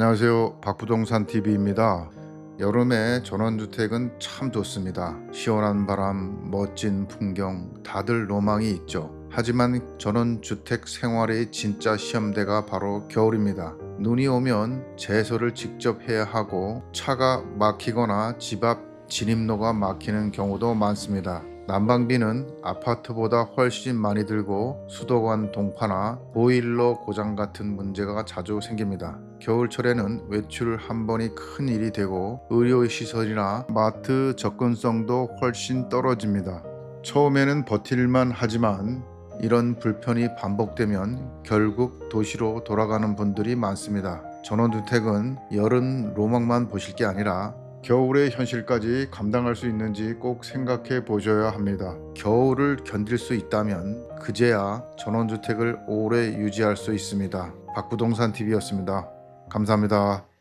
안녕하세요. 박부동산 TV입니다. 여름에 전원주택은 참 좋습니다. 시원한 바람, 멋진 풍경, 다들 로망이 있죠. 하지만 전원주택 생활의 진짜 시험대가 바로 겨울입니다. 눈이 오면 제소를 직접 해야 하고 차가 막히거나 집 앞 진입로가 막히는 경우도 많습니다. 난방비는 아파트보다 훨씬 많이 들고 수도관 동파나 보일러 고장 같은 문제가 자주 생깁니다. 겨울철에는 외출 한 번이 큰 일이 되고 의료시설이나 마트 접근성도 훨씬 떨어집니다. 처음에는 버틸만 하지만 이런 불편이 반복되면 결국 도시로 돌아가는 분들이 많습니다. 전원주택은 여름 로망만 보실 게 아니라 겨울의 현실까지 감당할 수 있는지 꼭 생각해 보셔야 합니다. 겨울을 견딜 수 있다면 그제야 전원주택을 오래 유지할 수 있습니다. 박부동산 TV였습니다. 감사합니다.